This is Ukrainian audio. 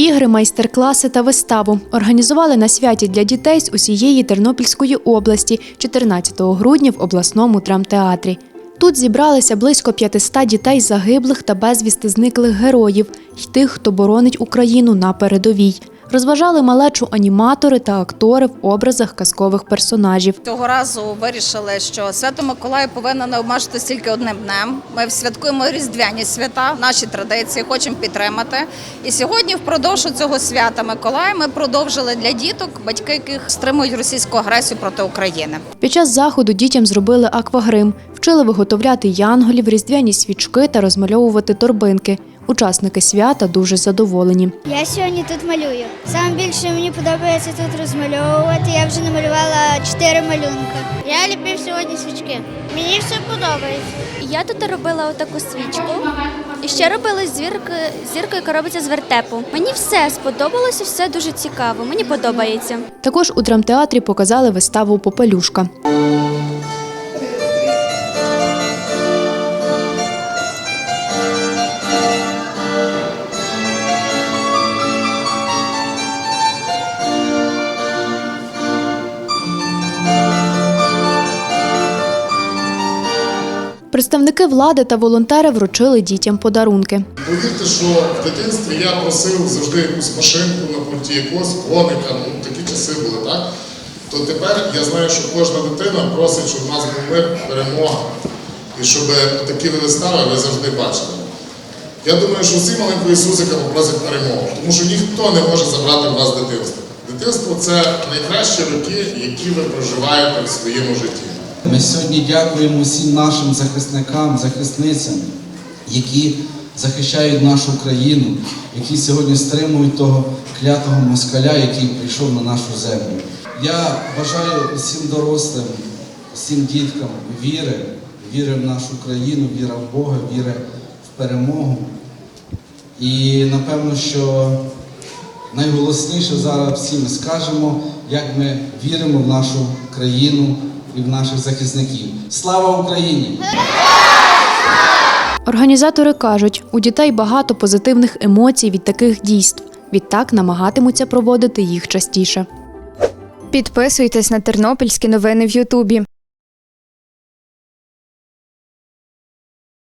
Ігри, майстер-класи та виставу організували на святі для дітей з усієї Тернопільської області 14 грудня в обласному драмтеатрі. Тут зібралися близько 500 дітей загиблих та безвісти зниклих героїв й тих, хто боронить Україну на передовій. Розважали малечу аніматори та актори в образах казкових персонажів. Цього разу вирішили, що свято Миколая повинно не обмежитися тільки одним днем. Ми святкуємо різдвяні свята, наші традиції, хочемо підтримати. І сьогодні, впродовж цього свята Миколая, ми продовжили для діток, батьки яких стримують російську агресію проти України. Під час заходу дітям зробили аквагрим, вчили виготовляти янголів, різдвяні свічки та розмальовувати торбинки. Учасники свята дуже задоволені. Я сьогодні тут малюю. Саме більше мені подобається тут розмальовувати. Я вже намалювала чотири малюнка. Я ліпив сьогодні свічки. Мені все подобається. Я тут робила отаку свічку. І ще робила зірки, зірку, яка робиться з вертепу. Мені все сподобалося, все дуже цікаво. Мені подобається. Також у драмтеатрі показали виставу Попелюшка. Представники влади та волонтери вручили дітям подарунки. Повірте, що в дитинстві я просив завжди якусь машинку на пульті, якогось коника, ну такі часи були, так? То тепер я знаю, що кожна дитина просить, щоб в нас був мир, перемога. І щоб такі вистави ви завжди бачили. Я думаю, що всі маленького Ісусика попросять перемогу, тому що ніхто не може забрати в вас дитинство. Дитинство це найкращі роки, які ви проживаєте в своєму житті. Ми сьогодні дякуємо всім нашим захисникам, захисницям, які захищають нашу країну, які сьогодні стримують того клятого москаля, який прийшов на нашу землю. Я бажаю всім дорослим, всім діткам віри, віри в нашу країну, віри в Бога, віри в перемогу. І напевно, що найголосніше зараз всі ми скажемо, як ми віримо в нашу країну і в наших захисників. Слава Україні! Організатори кажуть, у дітей багато позитивних емоцій від таких дійств. Відтак намагатимуться проводити їх частіше. Підписуйтесь на тернопільські новини в Ютубі.